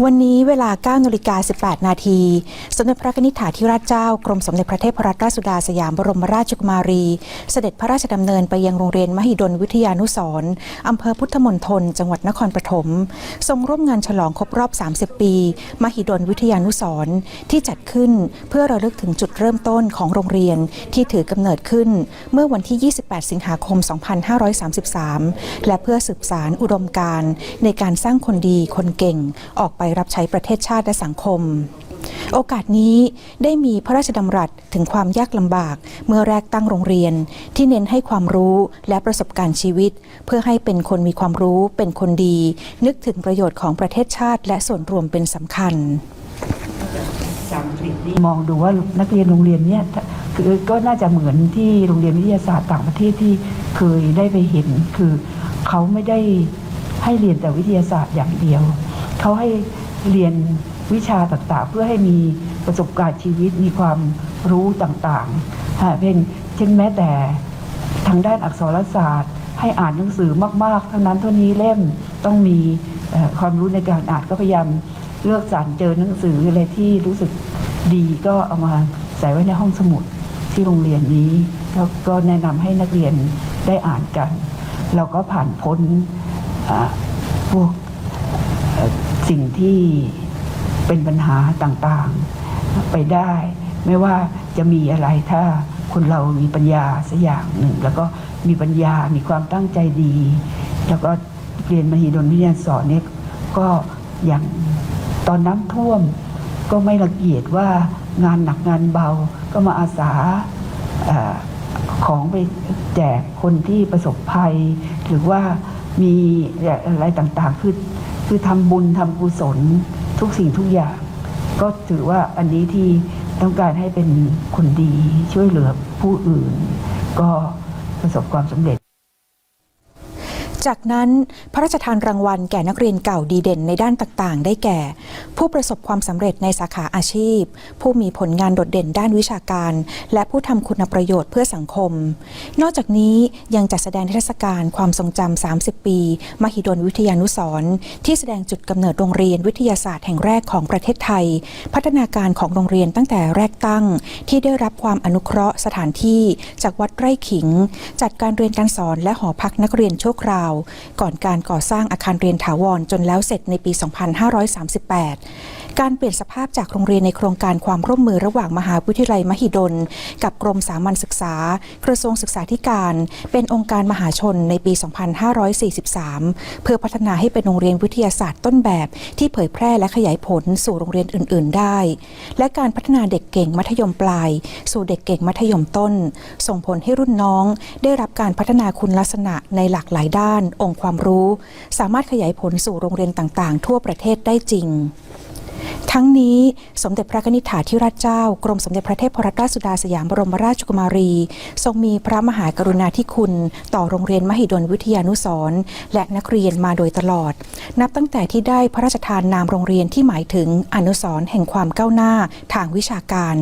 วันนี้เวลา9นาฬิกา18 นาที สมเด็จพระนิธิถาธิราชเจ้า กรมสมเด็จพระเทพรัตนราชสุดาสยามบรมราชกุมารี เสด็จพระราชดำเนินไปยังโรงเรียนมหิดลวิทยานุสร์อำเภอพุทธมณฑลจังหวัดนครปฐมทรงร่วมงานฉลองครบรอบ 30 ปี มหิดลวิทยานุสร์ที่จัดขึ้นเพื่อระลึกถึงจุดเริ่มต้นของโรงเรียนที่ถือกำเนิดขึ้น เมื่อวันที่ 28 สิงหาคม 2533 และเพื่อสืบสารอุดมการณ์ในการสร้างคนดีคนเก่งออกไปรับใช้ประเทศชาติและสังคม โอกาสนี้ได้มีพระราชดำรัสถึงความยากลำบาก เมื่อแรกตั้งโรงเรียน ที่เน้นให้ความรู้และประสบการณ์ชีวิต เพื่อให้เป็นคนมีความรู้เป็นคนดี นึกถึงประโยชน์ของประเทศชาติ และส่วนรวมเป็นสำคัญมองดูว่านักเรียนโรงเรียนเนี่ยคือก็น่าจะเหมือนที่โรงเรียนวิทยาศาสตร์ต่างประเทศที่เคยได้ไปเห็น คือเขาไม่ได้ให้เรียนแต่วิทยาศาสตร์อย่างเดียว เขาให้ เรียนวิชาต่างๆ เพื่อให้มีประสบการณ์ชีวิตมีความรู้ต่างๆฮะเป็นเช่นแม้แต่ทางด้านอักษรศาสตร์ ให้อ่านหนังสือมากๆ เท่านั้นเท่านี้เล่มต้องมีความรู้ในการอ่านก็พยายามเลือกสรรเจอหนังสืออะไรที่รู้สึกดีก็เอามาใส่ไว้ในห้องสมุดที่โรงเรียนนี้ แล้วก็แนะนำให้นักเรียนได้อ่านกัน เราก็ผ่านพ้นพวก สิ่งที่เป็นปัญหาต่างๆไปได้ ไม่ว่าจะมีอะไรถ้าคนเรามีปัญญาสักอย่างหนึ่ง แล้วก็มีปัญญามีความตั้งใจดี แล้วก็เรียนมหิดลวิทยาสอนเนี่ยก็อย่างตอนน้ำท่วมก็ไม่ละเกียดว่างานหนักงานเบาก็มาอาสาอของไปแจกคนที่ประสบภัย หรือว่ามีอะไรต่างๆคือ คือทำบุญทำกุศลทุกสิ่งทุกอย่าง ก็ถือว่าอันนี้ที่ต้องการให้เป็นคนดีช่วยเหลือผู้อื่น ก็ประสบความสำเร็จ จากนั้นพระราชทานรางวัลแก่นักเรียนเก่าดีเด่นในด้านต่างๆ ได้แก่ ผู้ประสบความสำเร็จในสาขาอาชีพ ผู้มีผลงานโดดเด่นด้านวิชาการ และผู้ทำคุณประโยชน์เพื่อสังคม นอกจากนี้ยังจัดแสดงนิทศการความทรงจำ 30 ปี มหิดลวิทยานุสรที่แสดงจุดกำเนิดโรงเรียนวิทยาศาสตร์แห่งแรกของประเทศไทย พัฒนาการของโรงเรียนตั้งแต่แรกตั้ง ที่ได้รับความอนุเคราะห์สถานที่ จากวัดไร่ขิง จัดการเรียนการสอนและหอพักนักเรียนชั่วคราวก่อนการก่อสร้างอาคารเรียนถาวรจนแล้วเสร็จในปี 2538 การเปลี่ยนสภาพจากโรงเรียนในโครงการความร่วมมือระหว่างมหาวิทยาลัยมหิดล กับกรมสามัญศึกษา กระทรวงศึกษาธิการ เป็นองค์การมหาชนในปี 2543 เพื่อพัฒนาให้เป็นโรงเรียนวิทยาศาสตร์ต้นแบบ ที่เผยแพร่และขยายผลสู่โรงเรียนอื่น ๆ ได้ และการพัฒนาเด็กเก่งมัธยมปลาย สู่เด็กเก่งมัธยมต้น ส่งผลให้รุ่นน้อง ได้รับการพัฒนาคุณลักษณะในหลากหลายด้าน องค์ความรู้ สามารถขยายผลสู่โรงเรียนต่าง ๆ ทั่วประเทศได้จริง ทั้งนี้สมเด็จพระนิธิถาธิราชเจ้า กรมสมเด็จพระเทพรัตนราชสุดาสยามบรมราชกุมารี ทรงมีพระมหากรุณาธิคุณ ต่อโรงเรียนมหิดลวิทยานุสรณ์และนักเรียนมาโดยตลอด นับตั้งแต่ที่ได้พระราชทานนามโรงเรียนที่หมายถึงอนุสรณ์แห่งความก้าวหน้าทางวิชาการ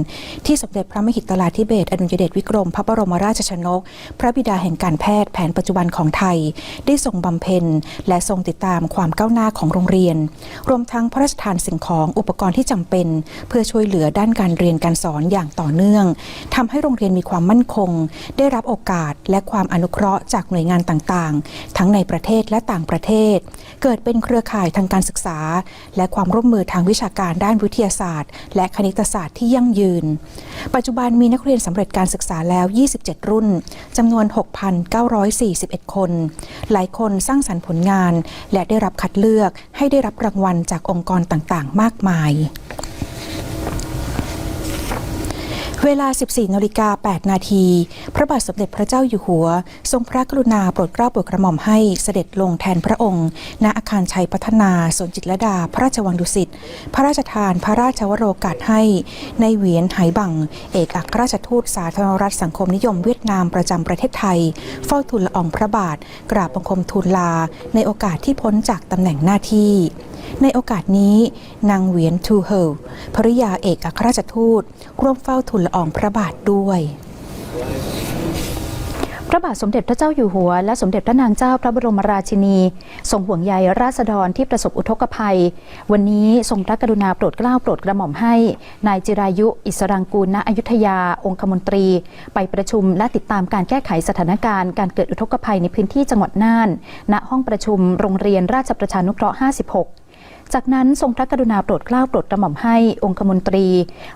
ที่สมเด็จพระมหิตลาธิเบศอดุลยเดชวิกรม พระบรมราชชนก พระบิดาแห่งการแพทย์แผนปัจจุบันของไทย ได้ทรงบำเพ็ญและทรงติดตามความก้าวหน้าของโรงเรียน รวมทั้งพระราชทานสิ่งของอุปกรณ์ที่จำเป็น เพื่อช่วยเหลือด้านการเรียนการสอนอย่างต่อเนื่องทำให้โรงเรียนมีความมั่นคง ได้รับโอกาสและความอนุเคราะห์จากหน่วยงานต่างๆ ทั้งในประเทศและต่างประเทศ เกิดเป็นเครือข่ายทางการศึกษา และความร่วมมือทางวิชาการด้านวิทยาศาสตร์ และคณิตศาสตร์ที่ยั่งยืน ปัจจุบันมีนักเรียนสำเร็จการศึกษาแล้ว 27 รุ่นจำนวน 6,941 คน หลายคนสร้างสรรค์ผลงาน และได้รับคัดเลือกให้ได้รับรางวัลจากองค์กรต่างๆ มากมายเวลา 14นาฬิกา8นาทีพระบาทสมเด็จพระเจ้าอยู่หัว ทรงพระกรุณาโปรดเกล้าโปรดกระหม่อมให้เสด็จลงแทนพระองค์ ณ อาคารชัยพัฒนาสวนจิตรดา พระราชวังดุสิต พระราชทานพระราชวโรกาสให้ ในเหวียนไหบัง เอกอัครราชทูตสาธารณรัฐสังคมนิยมเวียดนามประจำประเทศไทย เฝ้าทูลละอองพระบาท กราบบังคมทูลลา ในโอกาสที่พ้นจากตำแหน่งหน้าที่ ในโอกาสนี้ นางเวียนทูเฮลภริยาเอกอัครราชทูตร่วมเฝ้าทูลละอองพระบาทด้วยพระบาทสมเด็จพระเจ้าอยู่หัว และสมเด็จพระนางเจ้าพระบรมราชินีทรงห่วงใยราษฎรที่ประสบอุทกภัย วันนี้ทรงพระกรุณาโปรดเกล้าโปรดกระหม่อมให้ นายจิรายุ อิสรังกูลณอยุธยา องคมนตรี ไปประชุมและติดตามการแก้ไขสถานการณ์การเกิดอุทกภัยในพื้นที่จังหวัดน่าน ณห้องประชุมโรงเรียนราชประชานุเคราะห์ 56 จากนั้นทรงพระกรุณาโปรดเกล้าโปรดกระหม่อมให้องคมนตรี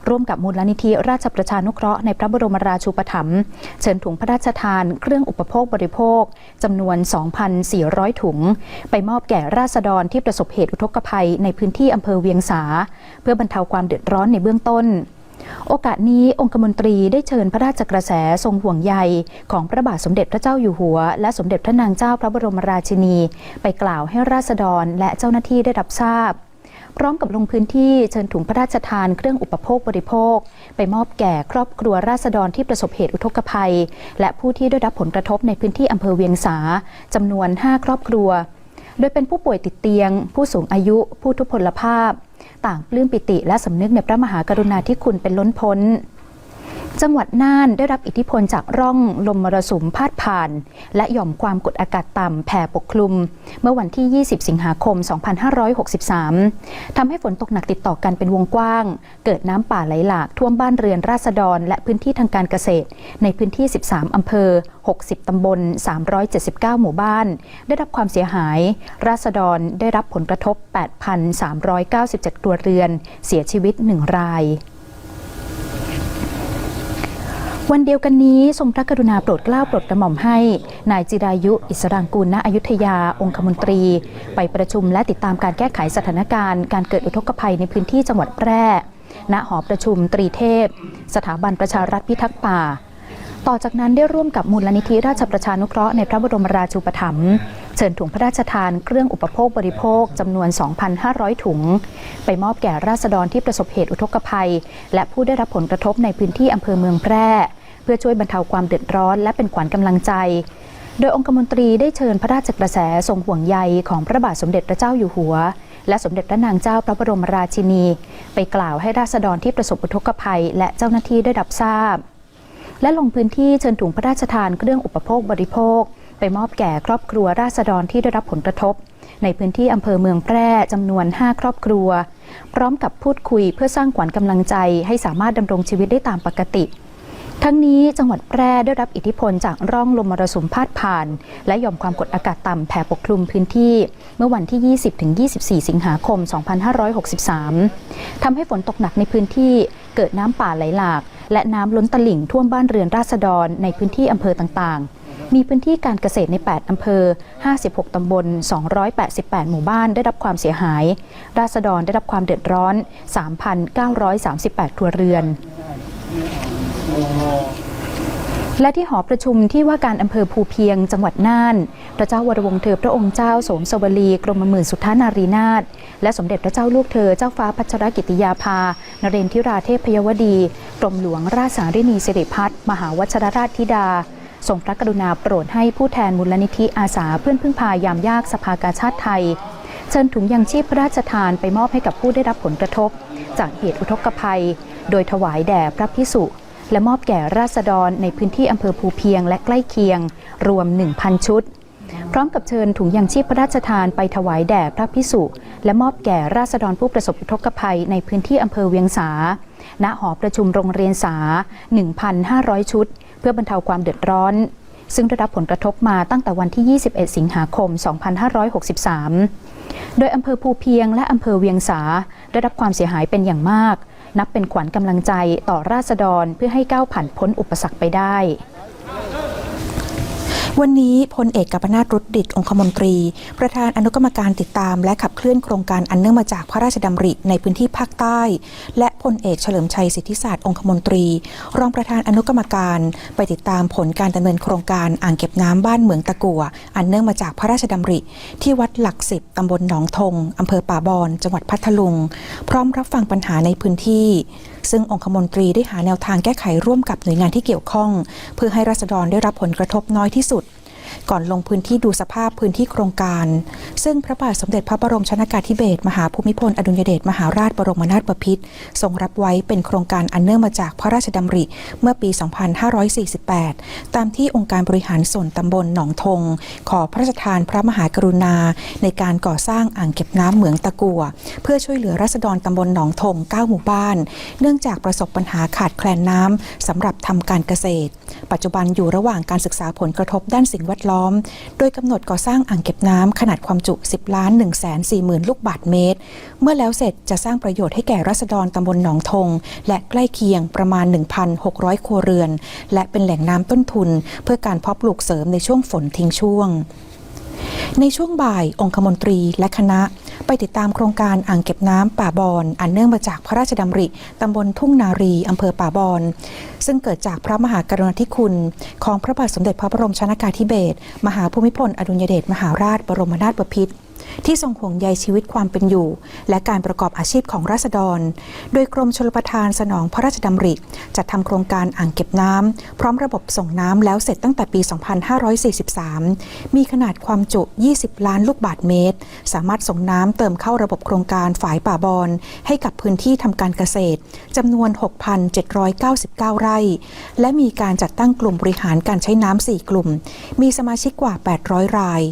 ร่วมกับมูลนิธิราชประชานุเคราะห์ในพระบรมราชูปถัมภ์เชิญถุงพระราชทานเครื่องอุปโภคบริโภคจำนวน 2,400 ถุง ไปมอบแก่ราษฎรที่ประสบเหตุอุทกภัยในพื้นที่อำเภอเวียงสา เพื่อบรรเทาความเดือดร้อนในเบื้องต้น โอกาสนี้องคมนตรีได้เชิญพระราชกระแสทรงห่วงใยของพระบาทสมเด็จพระเจ้าอยู่หัว และสมเด็จพระนางเจ้าพระบรมราชินี ไปกล่าวให้ราษฎรและเจ้าหน้าที่ได้รับทราบ พร้อมกับลงพื้นที่เชิญถุงพระราชทานเครื่องอุปโภคบริโภค ไปมอบแก่ครอบครัวราษฎรที่ประสบเหตุอุทกภัย และผู้ที่ได้รับผลกระทบในพื้นที่อำเภอเวียงสาจำนวน 5 ครอบครัว โดยเป็นผู้ป่วยติดเตียง ผู้สูงอายุ ผู้ทุพพลภาพ ต่างปลื้มปิติและสำนึกในพระมหากรุณาธิคุณเป็นล้นพ้น จังหวัดน่านได้รับอิทธิพลจากร่องลมมรสุมพาดผ่าน และหย่อมความกดอากาศต่ำแผ่ปกคลุม เมื่อวันที่ 20 สิงหาคม 2563 ทำให้ฝนตกหนักติดต่อกันเป็นวงกว้าง เกิดน้ำป่าไหลหลากท่วมบ้านเรือนราษฎร และพื้นที่ทางการเกษตร ในพื้นที่ 13 อำเภอ 60 ตำบล 379 หมู่บ้าน ได้รับความเสียหาย ราษฎรได้รับผลกระทบ 8,397ครัวเรือน เสียชีวิต 1 ราย วันเดียวกันนี้ทรงพระกรุณาโปรดเกล้าโปรดกระหม่อมให้ นายจิรายุ อิสรางกูลณอยุธยา องคมนตรี ไปประชุมและติดตามการแก้ไขสถานการณ์การเกิดอุทกภัยในพื้นที่จังหวัดแพร่ ณหอประชุมตรีเทพ สถาบันประชารัฐพิทักษ์ป่า ต่อจากนั้นได้ร่วมกับมูลนิธิราชประชานุเคราะห์ในพระบรมราชูปถัมภ์เชิญถุงพระราชทานเครื่องอุปโภคบริโภคจำนวน 2,500 ถุง ไปมอบแก่ราษฎรที่ประสบเหตุอุทกภัย และผู้ได้รับผลกระทบในพื้นที่อำเภอเมืองแพร่ เพื่อช่วยบรรเทาความเดือดร้อน และเป็นขวัญกำลังใจ โดยองคมนตรีได้เชิญพระราชกระแสทรงห่วงใยของพระบาทสมเด็จพระเจ้าอยู่หัว และสมเด็จพระนางเจ้าพระบรมราชินี ไปกล่าวให้ราษฎรที่ประสบอุทกภัย และเจ้าหน้าที่ได้รับทราบ และลงพื้นที่เชิญถุงพระราชทานเครื่องอุปโภคบริโภค ไปมอบแก่ครอบครัวราษฎรที่ได้รับผลกระทบ ในพื้นที่อำเภอเมืองแพร่จำนวน 5 ครอบครัว พร้อมกับพูดคุยเพื่อสร้างขวัญกำลังใจ ให้สามารถดำรงชีวิตได้ตามปกติทั้งนี้จังหวัดแพร่ได้รับอิทธิพลจากร่องลมมรสุมพาดผ่าน และย่อมความกดอากาศต่ำแผ่ปกคลุมพื้นที่ เมื่อวันที่ 20-24 สิงหาคม 2563 ทำให้ฝนตกหนักในพื้นที่เกิดน้ำป่าไหลหลาก และน้ำล้นตลิ่งท่วมบ้านเรือนราษฎรในพื้นที่อำเภอต่างๆ มีพื้นที่การเกษตรใน 8 อำเภอ 56 ตำบล 288 หมู่บ้านได้รับความเสียหาย ราษฎรได้รับความเดือดร้อน 3,938 ครัวเรือนและที่หอประชุมที่ว่าการอำเภอภูเพียงจังหวัดน่าน พระเจ้าวรวงศ์เธอพระองค์เจ้าโสมสวลีกรมหมื่นสุทธานารีนาถและสมเด็จพระเจ้าลูกเธอเจ้าฟ้าพัชรกิติยาภานเรนทิราเทพยวดี กรมหลวงราชสารินีสิริพัฒน์มหาวชรราชธิดาทรงพระกรุณาโปรดให้ผู้แทนมูลนิธิอาสาเพื่อนพึ่งพายามยากสภากาชาติไทย เชิญถุงยังชีพพระราชทานไปมอบให้กับผู้ได้รับผลกระทบ จากเหตุอุทกภัย โดยถวายแด่พระพิสุและมอบแก่ราษฎรในพื้นที่อำเภอภูเพียงและใกล้เคียง รวม 1,000 ชุด พร้อมกับเชิญถุงยังชีพพระราชทานไปถวายแด่พระพิสุและมอบแก่ราษฎรผู้ประสบอุทกภัยในพื้นที่อำเภอเวียงสา ณ หอประชุมโรงเรียนสา 1,500 ชุด เพื่อบรรเทาความเดือดร้อน ซึ่งได้รับผลกระทบมาตั้งแต่วันที่ 21 สิงหาคม 2563 โดยอำเภอภูเพียงและอำเภอเวียงสาได้รับความเสียหายเป็นอย่างมาก นับเป็นขวัญกำลังใจต่อราษฎรเพื่อให้ก้าวผ่านพ้นอุปสรรคไปได้ วันนี้พลเอกกัปนาตรุดดิตองคมนตรี ประธานอนุกรรมการติดตาม และขับเคลื่อนโครงการอันเนื่องมาจากพระราชดำริในพื้นที่ภาคใต้ และ พลเอกเฉลิมชัยสิทธิศาสตร์องคมนตรี รองประธานอนุกรรมการ ไปติดตามผลการดำเนินโครงการอ่างเก็บน้ำบ้านเหมืองตะกัว อันเนื่องมาจากพระราชดำริ ที่วัดหลักสิบตำบลหนองทงอำเภอป่าบอนจังหวัดพัทลุง พร้อมรับฟังปัญหาในพื้นที่ ซึ่งองคมนตรีได้หาแนวทางแก้ไขร่วมกับหน่วยงานที่เกี่ยวข้อง เพื่อให้รัษฎรได้รับผลกระทบน้อยที่สุด ก่อนลงพื้นที่ดูสภาพพื้นที่โครงการ ซึ่งพระบาทสมเด็จพระบรมชนากาธิเบศรมหาภูมิพลอดุลยเดชมหาราชบรมนาถบพิตรทรงรับไว้เป็นโครงการอันเนื่องมาจากพระราชดำริเมื่อปี 2548 ตามที่องค์การบริหารส่วนตำบลหนองทง ขอพระราชทานพระมหากรุณา ในการก่อสร้างอ่างเก็บน้ำเหมืองตะกัว เพื่อช่วยเหลือราษฎรตำบลหนองทง 9 หมู่บ้าน เนื่องจากประสบปัญหาขาดแคลนน้ำสำหรับทำการเกษตร ปัจจุบันอยู่ระหว่างการศึกษาผลกระทบด้านสิ่งแวดล้อม โดยกำหนดก่อสร้างอ่างเก็บน้ำขนาดความจุ 10 ล้าน 1 4 0 0 0 0 ลูกบาทเมตร เมื่อแล้วเสร็จจะสร้างประโยชน์ให้แก่รัษฎรตำบลหนองทง และใกล้เคียงประมาณ 1,600 ครัวเรือน และเป็นแหล่งน้ำต้นทุน เพื่อการเพาะปลูกเสริมในช่วงฝนทิ้งช่วงในช่วงบ่ายองคมนตรีและคณะ ไปติดตามโครงการอ่างเก็บน้ำป่าบอนอันเนื่องมาจากพระราชดำริตำบลทุ่งนารีอำเภอป่าบอนซึ่งเกิดจากพระมหากรุณาธิคุณ ของพระบาทสมเด็จพระบรมชนากาธิเบศรมหาภูมิพลอดุลยเดชมหาราชบรมนาถบพิตร ที่ทรงห่วงใยชีวิตความเป็นอยู่ และการประกอบอาชีพของราษฎร โดยกรมชลประทานสนองพระราชดำริ จัดทำโครงการอ่างเก็บน้ำพร้อมระบบส่งน้ำแล้วเสร็จตั้งแต่ปี 2543 มีขนาดความจุ 20 ล้านลูกบาศก์เมตร สามารถส่งน้ำเติมเข้าระบบโครงการฝายป่าบอนให้กับพื้นที่ทำการเกษตรจำนวน 6,799 ไร่ และมีการจัดตั้งกลุ่มบริหารการใช้น้ำ4กลุ่ม มีสมาชิกกว่า 800 ราย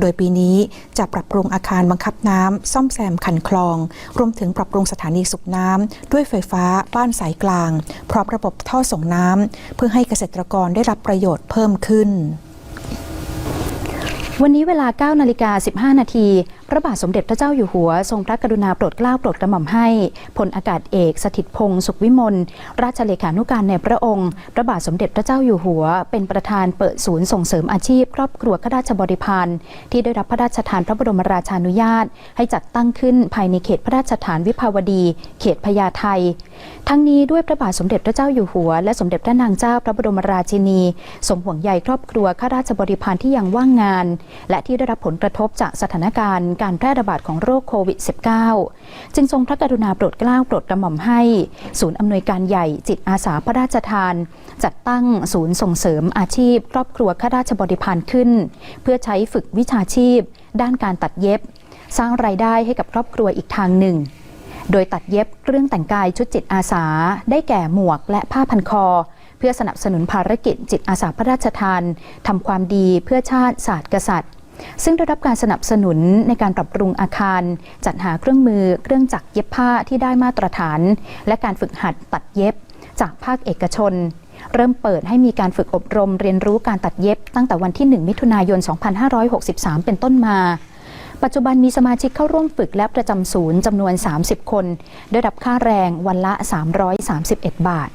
โดยปีนี้จะปรับปรุงอาคารบังคับน้ำซ่อมแซมคันคลอง รวมถึงปรับปรุงสถานีสูบน้ำด้วยไฟฟ้าบ้านสายกลาง พร้อมระบบท่อส่งน้ำเพื่อให้เกษตรกรได้รับประโยชน์เพิ่มขึ้นวันนี้เวลา 9 นาฬิกา 15 นาที พระบาทสมเด็จพระเจ้าอยู่หัว ทรงพระกรุณาโปรดเกล้าโปรดกระหม่อมให้พลอากาศเอกสถิตพงศ์สุขวิมลราชเลขานุการในพระองค์ พระบาทสมเด็จพระเจ้าอยู่หัว เป็นประธานเปิดศูนย์ส่งเสริมอาชีพ ครอบครัวข้าราชบริพารที่ได้รับพระราชทานพระบรมราชานุญาต ให้จัดตั้งขึ้นภายในเขตพระราชฐานวิภาวดี เขตพญาไททั้งนี้ด้วยพระบาทสมเด็จพระเจ้าอยู่หัว และสมเด็จพระนางเจ้าพระบรมราชินีทรงห่วงใยครอบครัวข้าราชบริพารที่ยังว่างงาน และที่ได้รับผลกระทบจากสถานการณ์การแพร่ระบาดของโรคโควิด -19 จึงทรงพระกรุณาโปรดเกล้าโปรดกระหม่อมให้ ศูนย์อำนวยการใหญ่จิตอาสาพระราชทาน จัดตั้งศูนย์ส่งเสริมอาชีพ ครอบครัวข้าราชบริพารขึ้น เพื่อใช้ฝึกวิชาชีพ ด้านการตัดเย็บ สร้างรายได้ให้กับครอบครัวอีกทางหนึ่งโดยตัดเย็บเครื่องแต่งกายชุดจิตอาสา ได้แก่หมวกและผ้าพันคอ เพื่อสนับสนุนภารกิจจิตอาสาพระราชทานทำความดีเพื่อชาติศาสตร์กษัตริย์ ซึ่งได้รับการสนับสนุนในการปรับปรุงอาคาร จัดหาเครื่องมือ เครื่องจักรเย็บผ้าที่ได้มาตรฐาน และการฝึกหัดตัดเย็บ จากภาคเอกชน เริ่มเปิดให้มีการฝึกอบรมเรียนรู้การตัดเย็บ ตั้งแต่วันที่ 1 มิถุนายน 2563 เป็นต้นมาปัจจุบันมีสมาชิกเข้าร่วมฝึกและประจำศูนย์จำนวน 30 คน ได้รับค่าแรงวันละ 331 บาท